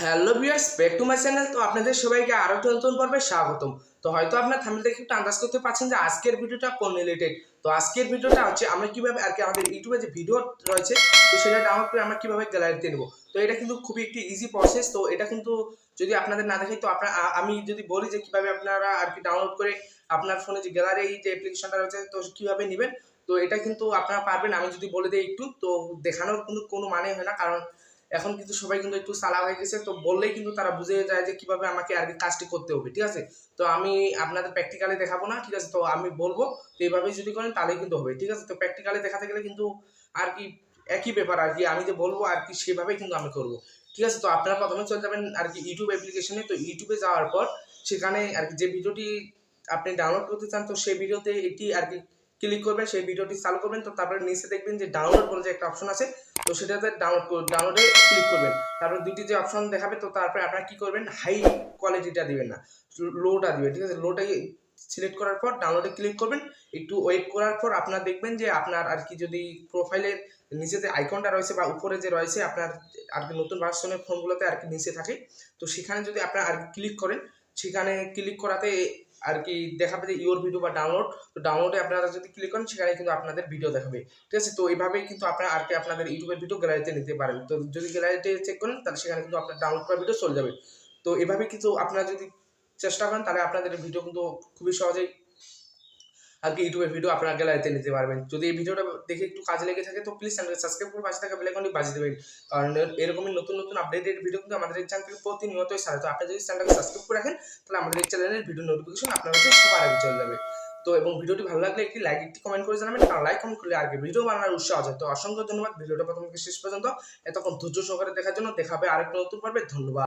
Hello viewers back to my channel তো আপনাদের সবাইকে আরও একটা নতুন পর্বে স্বাগতম। তো হয়তো আপনার থামিল দেখে একটু আন্দাজ করতে পারছেন যে আজকের ভিডিওটা কোন রিলেটেড তো আজকের ভিডিওটা হচ্ছে আমরা কীভাবে আর কি আমাদের ইউটিউবে যে ভিডিও রয়েছে, তো সেটা ডাউনলোড করে আমরা কীভাবে গ্যালারিতে নেব। তো এটা কিন্তু খুবই একটি ইজি প্রসেস তো এটা কিন্তু যদি আপনাদের না দেখে, তো আপনার আমি যদি বলি যে কীভাবে আপনারা আর কি ডাউনলোড করে আপনার ফোনে যে গ্যালারি যে অ্যাপ্লিকেশনটা রয়েছে, তো কীভাবে নেবেন, তো এটা কিন্তু আপনারা পারবেন। আমি যদি বলে দিই একটু, তো দেখানোর কিন্তু কোনো মানে হয় না, কারণ এখন কিন্তু সবাই কিন্তু একটু সালা হয়ে গেছে, তো বললেই কিন্তু তারা বুঝে যায় যে কীভাবে আমাকে আর কি কাজটি করতে হবে, ঠিক আছে? তো আমি আপনাদের প্র্যাকটিক্যালি দেখাবো না, ঠিক আছে? তো আমি বলব, তো এইভাবেই যদি করেন তাহলেই কিন্তু হবে, ঠিক আছে? তো প্র্যাকটিক্যালি দেখাতে গেলে কিন্তু আর কি একই ব্যাপার আর কি, আমি যে বলব আর কি সেভাবেই কিন্তু আমি করব, ঠিক আছে? তো আপনারা প্রথমে চলে যাবেন আর কি ইউটিউব অ্যাপ্লিকেশনে তো ইউটিউবে যাওয়ার পর সেখানে আর কি যে ভিডিওটি আপনি ডাউনলোড করতে চান, তো সেই ভিডিওতে এটি আর কি ক্লিক করবেন, সেই ভিডিওটি চালু করবেন। তো তারপরে নিচে দেখবেন যে ডাউনলোড বলে যে একটা অপশন আছে, তো সেটাতে ডাউনলোড ডাউনলোডে ক্লিক করবেন। তারপর দুটি যে অপশন দেখাবে, তো তারপরে আপনারা কি করবেন হাই কোয়ালিটিটা দিবেন না লোটা দিবেন, ঠিক আছে? লোটাই সিলেক্ট করার পর ডাউনলোডে ক্লিক করবেন। একটু ওয়েট করার পর আপনার দেখবেন যে আপনার আর কি যদি প্রোফাইলের নিচে যে আইকনটা রয়েছে বা উপরে যে রয়েছে, আপনার আর কি নতুন ভার্সনের ফোনগুলোতে আর কি নিচে থাকে, তো সেখানে যদি আপনারা আর ক্লিক করেন, সেখানে ক্লিক করাতে আর কি দেখাবে যে ইউর ভিডিও বা ডাউনলোড তো ডাউনলোডে আপনারা যদি ক্লিক করেন, সেখানে কিন্তু আপনাদের ভিডিও দেখাবে। ঠিক আছে? তো এইভাবেই কিন্তু আপনারা আর কি আপনাদের ইউটিউবের ভিডিও গ্যালারিতে নিতে পারেন। তো যদি গ্যালারিতে চেক করেন, তাহলে সেখানে কিন্তু আপনার ডাউনলোড করা ভিডিও চলে যাবে। তো এভাবে কিন্তু আপনারা যদি চেষ্টা করেন, তাহলে আপনাদের ভিডিও কিন্তু খুবই সহজেই আর কি ইউটিউবের ভিডিও আপনারা গ্যালারিতে নিতে পারবেন। যদি এই ভিডিওটা দেখে একটু কাজে লেগে থাকে, তো প্লিজ চ্যানেলকে সাবস্ক্রাইব করে পাশে থাকা বেলাইকনটি বাজিয়ে দেবেন। কারণ এরকমই নতুন নতুন আপডেটেড ভিডিও কিন্তু আমাদের এই চ্যানেল থেকে প্রতিনিয়তই ছাড়ে। তো আপনি যদি চ্যানেলটাকে সাবস্ক্রাইব করে রাখেন, তাহলে আমাদের এই চ্যানেলের ভিডিও নোটিফিকেশন আপনার কাছে সবার আগে চলে যাবে। তো এবং ভিডিওটি ভালো লাগলে একটি লাইক একটি কমেন্ট করে জানাবেন, কারণ লাইক কমেন্ট করলে আগে ভিডিও বানানোর উৎসাহ আছে তো অসংখ্য ধন্যবাদ। ভিডিওটা প্রথম থেকে শেষ পর্যন্ত। এতক্ষণ ধৈর্য সহকারে দেখার জন্য দেখাবে আরেকটা নতুন পর্বে। ধন্যবাদ।